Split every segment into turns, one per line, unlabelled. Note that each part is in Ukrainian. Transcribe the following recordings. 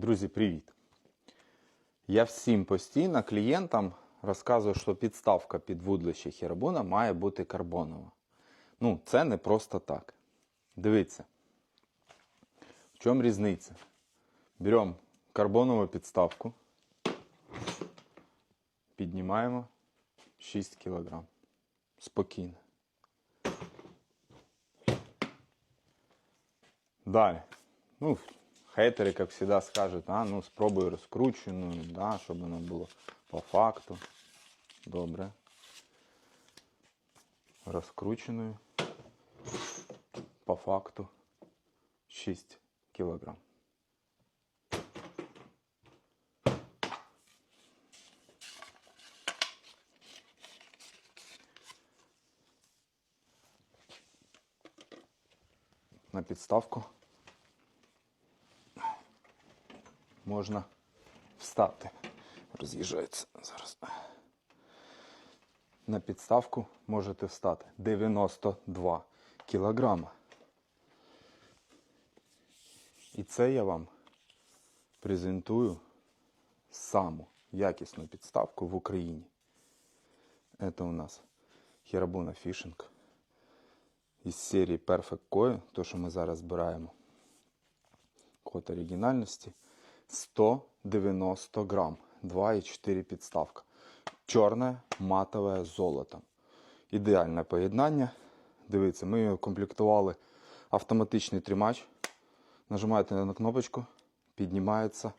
Друзі, привіт! Я всім постійно клієнтам розказую, що підставка під вудлище херабуна має бути карбонова. Ну, це не просто так. Дивіться. В чому різниця? Беремо карбонову підставку, піднімаємо 6 кг. Спокійно. Далі. Ну, хейтери, як завжди, скажуть, а, ну спробуй розкручену, да, щоб воно було по факту. Добре. Розкрученою. По факту 6 кілограм. На підставку можна встати. Роз'їжджається зараз. На підставку можете встати 92 кілограма. І це я вам презентую саму якісну підставку в Україні. Це у нас Херабуна Фішинг із серії Perfect Koi, то, що ми зараз збираємо. Код оригінальності 190 грам, 2,4 підставка. Чорне матове з золотом. Ідеальне поєднання. Дивіться, ми його комплектували автоматичний тримач. Нажимаєте на кнопочку, піднімається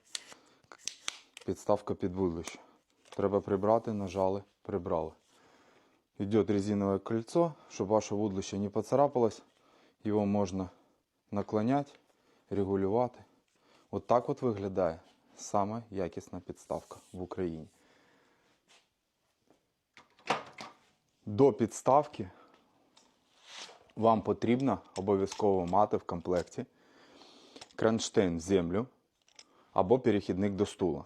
підставка під вудлище. Треба прибрати, нажали, прибрали. Идет резиновое кольцо, чтобы ваше вудлище не поцарапалось. Його можна наклонять, регулювати. От от виглядає саме якісна підставка в Україні. До підставки вам потрібно обов'язково мати в комплекті кронштейн землю або перехідник до стула.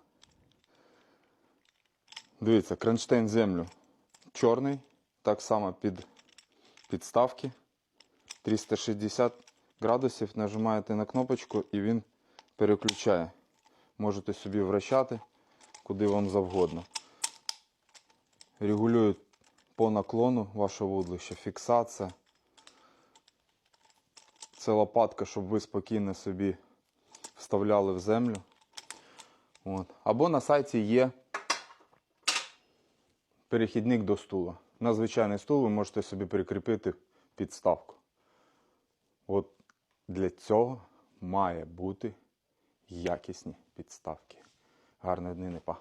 Дивіться, кронштейн землю чорний, так само під підставки. 360 градусів нажимаєте на кнопочку і він переключає. Можете собі вращати куди вам завгодно. Регулює по наклону ваше вудлище, фіксація. Це лопатка, щоб ви спокійно собі вставляли в землю. От. Або на сайті є перехідник до стула. На звичайний стул ви можете собі прикріпити підставку. От для цього має бути якісні підставки. Гарної дни, па.